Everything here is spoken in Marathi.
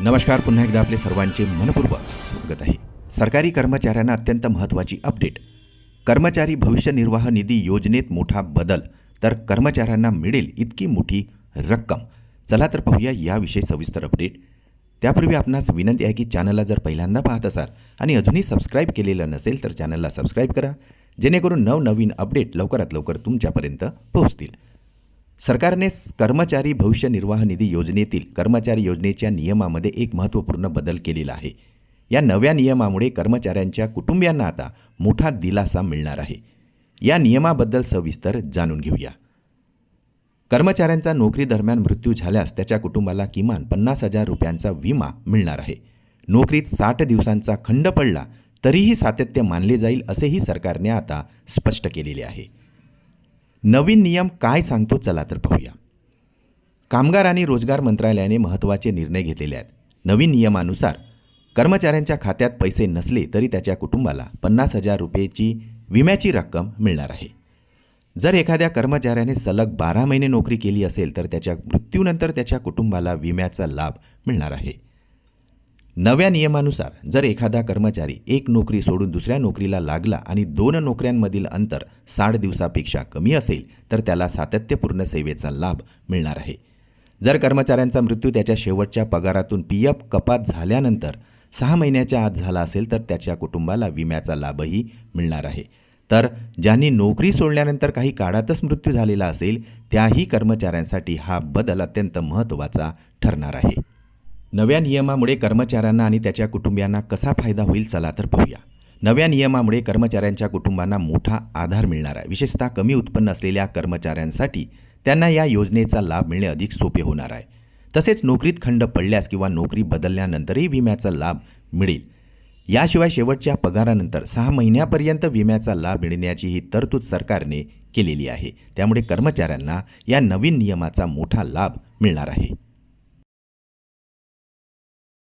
नमस्कार पुन्हा एकदा आपले सर्वांचे मनपूर्वक स्वागत आहे. सरकारी कर्मचाऱ्यांना अत्यंत महत्त्वाची अपडेट कर्मचारी भविष्य निर्वाह निधी योजनेत मोठा बदल तर कर्मचाऱ्यांना मिळेल इतकी मोठी रक्कम. चला तर पाहूया याविषयी सविस्तर अपडेट त्यापूर्वी आपणास विनंती आहे की चॅनलला जर पहिल्यांदा पाहत असाल आणि अजूनही सबस्क्राईब केलेलं नसेल तर चॅनलला सबस्क्राईब करा जेणेकरून नवनवीन अपडेट लवकरात लवकर तुमच्यापर्यंत पोहोचतील. सरकारने कर्मचारी भविष्य निर्वाह निधी योजनेतील कर्मचारी योजनेच्या नियमामध्ये एक महत्त्वपूर्ण बदल केलेला आहे. या नव्या नियमामुळे कर्मचाऱ्यांच्या कुटुंबियांना आता मोठा दिलासा मिळणार आहे. या नियमाबद्दल सविस्तर जाणून घेऊया. कर्मचाऱ्यांचा नोकरी दरम्यान मृत्यू झाल्यास त्याच्या कुटुंबाला किमान पन्नास हजार रुपयांचा विमा मिळणार आहे. नोकरीत साठ दिवसांचा खंड पडला तरीही सातत्य मानले जाईल असेही सरकारने आता स्पष्ट केलेले आहे. नवीन नियम काय सांगतो चला तर पाहूया. कामगार आणि रोजगार मंत्रालयाने महत्त्वाचे निर्णय घेतलेले आहेत. नवीन नियमानुसार कर्मचाऱ्यांच्या खात्यात पैसे नसले तरी त्याच्या कुटुंबाला पन्नास हजार रुपयेची विम्याची रक्कम मिळणार आहे. जर एखाद्या कर्मचाऱ्याने सलग बारा महिने नोकरी केली असेल तर त्याच्या मृत्यूनंतर त्याच्या कुटुंबाला विम्याचा लाभ मिळणार आहे. नव्या नियमानुसार जर एखादा कर्मचारी एक नोकरी सोडून दुसऱ्या नोकरीला लागला आणि दोन नोकऱ्यांमधील अंतर साठ दिवसापेक्षा कमी असेल तर त्याला सातत्यपूर्ण सेवेचा लाभ मिळणार आहे. जर कर्मचाऱ्यांचा मृत्यू त्याच्या शेवटच्या पगारातून पी एफ कपात झाल्यानंतर सहा महिन्याच्या आत झाला असेल तर त्याच्या कुटुंबाला विम्याचा लाभही मिळणार आहे. तर ज्यांनी नोकरी सोडल्यानंतर काही काळातच मृत्यू झालेला असेल त्याही कर्मचाऱ्यांसाठी हा बदल अत्यंत महत्त्वाचा ठरणार आहे. नव्या नियमामुळे कर्मचाऱ्यांना आणि त्याच्या कुटुंबियांना कसा फायदा होईल चला तर पाहूया. नव्या नियमामुळे कर्मचाऱ्यांच्या कुटुंबांना मोठा आधार मिळणार आहे. विशेषतः कमी उत्पन्न असलेल्या कर्मचाऱ्यांसाठी त्यांना या योजनेचा लाभ मिळणे अधिक सोपे होणार आहे. तसेच नोकरीत खंड पडल्यास किंवा नोकरी बदलल्यानंतरही विम्याचा लाभ मिळेल. याशिवाय शेवटच्या पगारानंतर सहा महिन्यापर्यंत विम्याचा लाभ मिळण्याची ही तरतूद सरकारने केलेली आहे. त्यामुळे कर्मचाऱ्यांना या नवीन नियमाचा मोठा लाभ मिळणार आहे.